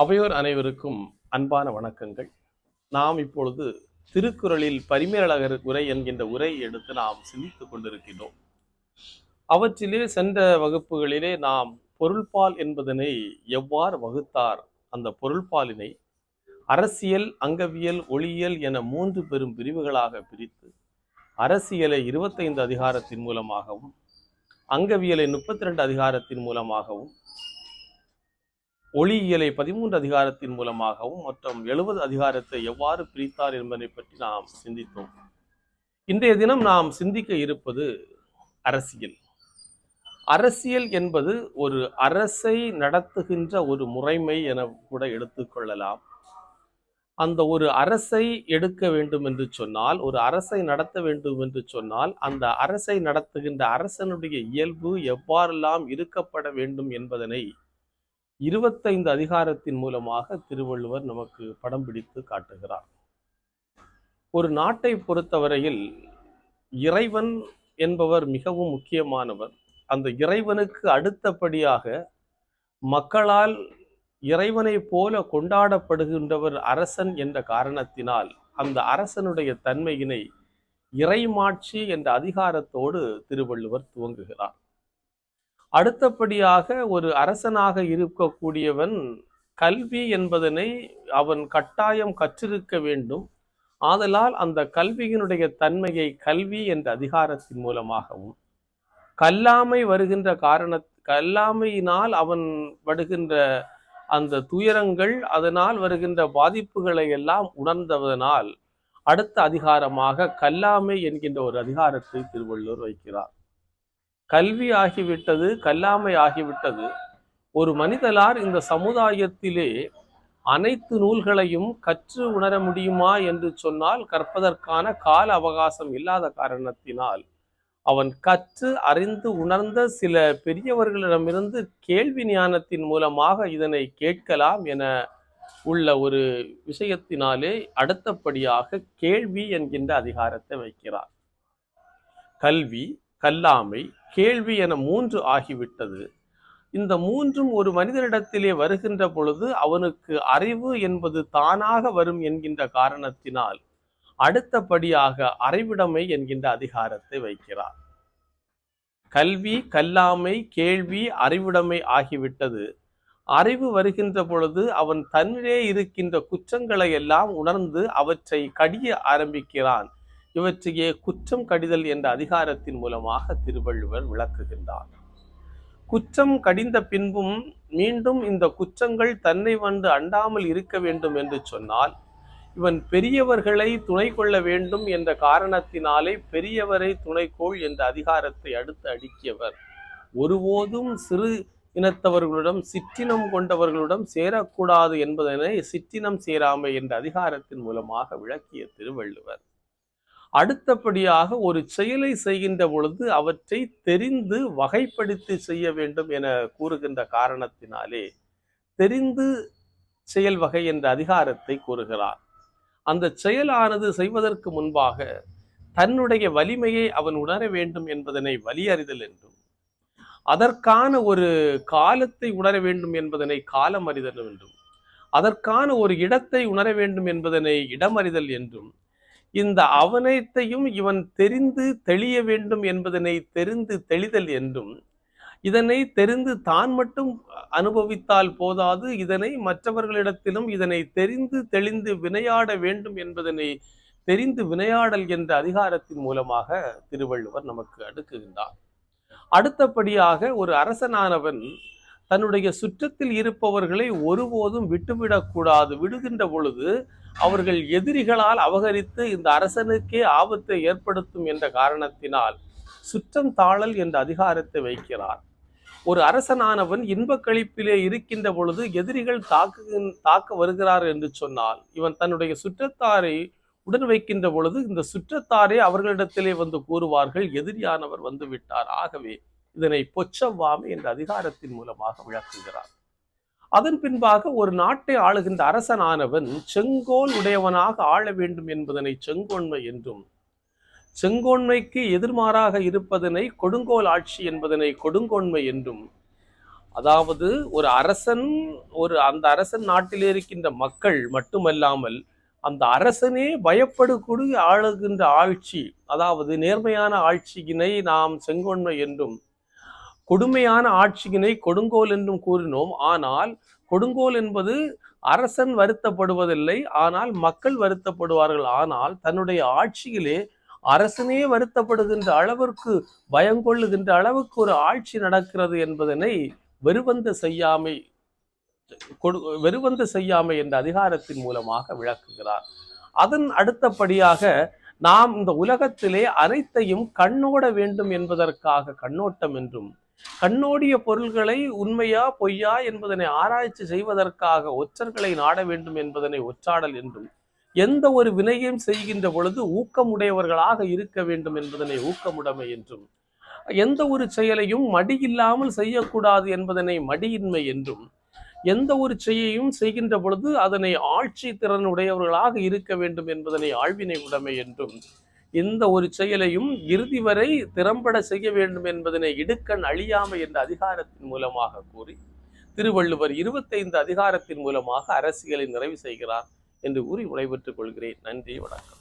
அவையோர் அனைவருக்கும் அன்பான வணக்கங்கள். நாம் இப்பொழுது திருக்குறளில் பரிமேலழகர் உரை என்கின்ற உரை எடுத்து நாம் சிந்தித்துக் கொண்டிருக்கிறோம் அவற்றிலே சென்ற வகுப்புகளிலே நாம் பொருள்பால் என்பதனை எவ்வாறு வகுத்தார்? அந்த பொருள்பாலினை அரசியல் அங்கவியல் ஒளியியல் என மூன்று பெரும் பிரிவுகளாக பிரித்து அரசியலை இருபத்தைந்து அதிகாரத்தின் மூலமாகவும் அங்கவியலை முப்பத்தி ரெண்டு அதிகாரத்தின் மூலமாகவும் ஒளியியலை பதிமூன்று அதிகாரத்தின் மூலமாகவும் மற்றும் எழுபது அதிகாரத்தை எவ்வாறு பிரித்தார் என்பதை பற்றி நாம் சிந்தித்தோம். இன்றைய தினம் நாம் சிந்திக்க இருப்பது அரசியல். அரசியல் என்பது ஒரு அரசை நடத்துகின்ற ஒரு முறைமை என கூட எடுத்துக்கொள்ளலாம் அந்த ஒரு அரசை எடுக்க வேண்டும் என்று சொன்னால் ஒரு அரசை நடத்த வேண்டும் என்று சொன்னால் அந்த அரசை நடத்துகின்ற அரசனுடைய இயல்பு எவ்வாறெல்லாம் இருக்கப்பட வேண்டும் என்பதனை இருபத்தைந்து அதிகாரத்தின் மூலமாக திருவள்ளுவர் நமக்கு படம் பிடித்து காட்டுகிறார். ஒரு நாட்டை பொறுத்தவரையில் இறைவன் என்பவர் மிகவும் முக்கியமானவர். அந்த இறைவனுக்கு அடுத்தபடியாக மக்களால் இறைவனை போல கொண்டாடப்படுகின்றவர் அரசன் என்ற காரணத்தினால் அந்த அரசனுடைய தன்மையினை இறைமாட்சி என்ற அதிகாரத்தோடு திருவள்ளுவர் துவங்குகிறார். அடுத்தபடியாக ஒரு அரசனாக இருக்கக்கூடியவன் கல்வி என்பதனை அவன் கட்டாயம் கற்றிருக்க வேண்டும். ஆதலால் அந்த கல்வியினுடைய தன்மையை கல்வி என்ற அதிகாரத்தின் மூலமாகவும் கல்லாமை வருகின்ற காரண கல்லாமையினால் அவன் படுகின்ற அந்த துயரங்கள் அதனால் வருகின்ற பாதிப்புகளை எல்லாம் உணர்ந்ததனால் அடுத்த அதிகாரமாக கல்லாமை என்கின்ற ஒரு அதிகாரத்தை திருவள்ளுவர் வைக்கிறார். கல்வி ஆகிவிட்டது கல்லாமை ஆகிவிட்டது ஒரு மனிதலார் இந்த சமுதாயத்திலே அனைத்து நூல்களையும் கற்று உணர முடியுமா என்று சொன்னால் கற்பதற்கான கால அவகாசம் இல்லாத காரணத்தினால் அவன் கற்று அறிந்து உணர்ந்த சில பெரியவர்களிடமிருந்து கேள்வி ஞானத்தின் மூலமாக இதனை கேட்கலாம் என உள்ள ஒரு விஷயத்தினாலே அடுத்தபடியாக கேள்வி என்கின்ற அதிகாரத்தை வைக்கிறார். கல்வி கல்லாமை கேள்வி என மூன்று ஆகிவிட்டது. இந்த மூன்றும் ஒரு மனிதனிடத்திலே வருகின்ற பொழுது அவனுக்கு அறிவு என்பது தானாக வரும் என்கின்ற காரணத்தினால் அடுத்தபடியாக அறிவிடமை என்கின்ற அதிகாரத்தை வைக்கிறார். கல்வி கல்லாமை கேள்வி அறிவிடமை ஆகிவிட்டது. அறிவு வருகின்ற பொழுது அவன் தன்னிலே இருக்கின்ற குற்றங்களை எல்லாம் உணர்ந்து அவற்றை கடிய ஆரம்பிக்கிறான். இவற்றையே குற்றம் கடிதல் என்ற அதிகாரத்தின் மூலமாக திருவள்ளுவர் விளக்குகின்றார். குற்றம் கடிந்த பின்பும் மீண்டும் இந்த குற்றங்கள் தன்னை வந்து அண்டாமல் இருக்க வேண்டும் என்று சொன்னால் இவன் பெரியவர்களை துணை கொள்ள வேண்டும் என்ற காரணத்தினாலே பெரியவரை துணைக்கோள் என்ற அதிகாரத்தை அடுத்து அடுக்கியவர். ஒருபோதும் சிறு இனத்தவர்களிடம் சிற்றினம் கொண்டவர்களிடம் சேரக்கூடாது என்பதனை சிற்றினம் சேராமை என்ற அதிகாரத்தின் மூலமாக விளக்கிய திருவள்ளுவர். அடுத்தபடியாக ஒரு செயலை செய்கின்ற பொழுது அவற்றை தெரிந்து வகைப்படுத்தி செய்ய வேண்டும் என கூறுகின்ற காரணத்தினாலே தெரிந்து செயல் வகை என்ற அதிகாரத்தை கூறுகிறார். அந்த செயலானது செய்வதற்கு முன்பாக தன்னுடைய வலிமையை அவன் உணர வேண்டும் என்பதனை வலியறிதல் என்றும் அதற்கான ஒரு காலத்தை உணர வேண்டும் என்பதனை காலம் அறிதல் என்றும் அதற்கான ஒரு இடத்தை உணர வேண்டும் என்பதனை இடமறிதல் என்றும் இந்த அவனைத்தையும் இவன் தெரிந்து தெளிய வேண்டும் என்பதனை தெரிந்து தெளிதல் என்றும் இதனை தெரிந்து தான் மட்டும் அனுபவித்தால் போதாது இதனை மற்றவர்களிடத்திலும் இதனை தெரிந்து தெளிந்து வினையாட வேண்டும் என்பதனை தெரிந்து வினையாடல் என்ற அதிகாரத்தின் மூலமாக திருவள்ளுவர் நமக்கு அடுக்குகின்றார். அடுத்தபடியாக ஒரு அரசனானவன் தன்னுடைய சுற்றத்தில் இருப்பவர்களை ஒருபோதும் விட்டுவிடக்கூடாது. விடுகின்ற பொழுது அவர்கள் எதிரிகளால் அபகரித்து இந்த அரசனுக்கே ஆபத்தை ஏற்படுத்தும் என்ற காரணத்தினால் சுற்றம் தாழல் என்ற அதிகாரத்தை வைக்கிறார். ஒரு அரசனானவன் இன்பக் கழிப்பிலே இருக்கின்ற பொழுது எதிரிகள் தாக்கு தாக்க வருகிறார் என்று சொன்னால் இவன் தன்னுடைய சுற்றத்தாரை உடன் வைக்கின்ற பொழுது இந்த சுற்றத்தாரே அவர்களிடத்திலே வந்து கூறுவார்கள் எதிரியானவர் வந்து விட்டார். ஆகவே இதனை பொச்சவ்வாமை என்ற அதிகாரத்தின் மூலமாக விளக்குகிறார். அதன் பின்பாக ஒரு நாட்டை ஆளுகின்ற அரசனானவன் செங்கோல் உடையவனாக ஆள வேண்டும் என்பதனை செங்கோன்மை என்றும் செங்கோன்மைக்கு எதிர்மாறாக இருப்பதனை கொடுங்கோல் ஆட்சி என்பதனை கொடுங்கோன்மை என்றும் அதாவது ஒரு அரசன் ஒரு அந்த அரசன் நாட்டில் இருக்கின்ற மக்கள் மட்டுமல்லாமல் அந்த அரசனே பயப்படக்கூடிய ஆளுகின்ற ஆட்சி அதாவது நேர்மையான ஆட்சியினை நாம் செங்கோன்மை என்றும் கொடுமையான ஆட்சியினை கொடுங்கோல் என்றும் கூறினோம். ஆனால் கொடுங்கோல் என்பது அரசன் வருத்தப்படுவதில்லை. ஆனால் மக்கள் வருத்தப்படுவார்கள். ஆனால் தன்னுடைய ஆட்சியிலே அரசனே வருத்தப்படுகின்ற அளவிற்கு பயங்கொள்ளுகின்ற அளவுக்கு ஒரு ஆட்சி நடக்கிறது என்பதனை வெறுவந்த செய்யாமை கொடு- வெறுவந்த செய்யாமை என்ற அதிகாரத்தின் மூலமாக விளக்குகிறார். அதன் அடுத்தபடியாக நாம் இந்த உலகத்திலே அனைத்தையும் கண்ணோட வேண்டும் என்பதற்காக கண்ணோட்டம் என்றும் கண்ணோடிய பொருள்களை உண்மையா பொய்யா என்பதனை ஆராய்ச்சி செய்வதற்காக ஒற்றர்களை நாட வேண்டும் என்பதனை ஒற்றாடல் என்றும் எந்த ஒரு வினையும் செய்கின்ற பொழுது ஊக்கமுடையவர்களாக இருக்க வேண்டும் என்பதனை ஊக்கமுடைமை என்றும் எந்த ஒரு செயலையும் மடி இல்லாமல் செய்யக்கூடாது என்பதனை மடியின்மை என்றும் எந்த ஒரு செய்யையும் செய்கின்ற பொழுது அதனை ஆட்சி திறன் உடையவர்களாக இருக்க வேண்டும் என்பதனை ஆழ்வினை உடைமை என்றும் எந்த ஒரு செயலையும் இறுதி வரை திறம்பட செய்ய வேண்டும் என்பதனை இடுக்கண் அழியாமை என்ற அதிகாரத்தின் மூலமாக கூறி திருவள்ளுவர் இருபத்தைந்து அதிகாரத்தின் மூலமாக அரசியலை நிறைவு செய்கிறார் என்று கூறி விடைபெற்றுக் கொள்கிறேன். நன்றி வணக்கம்.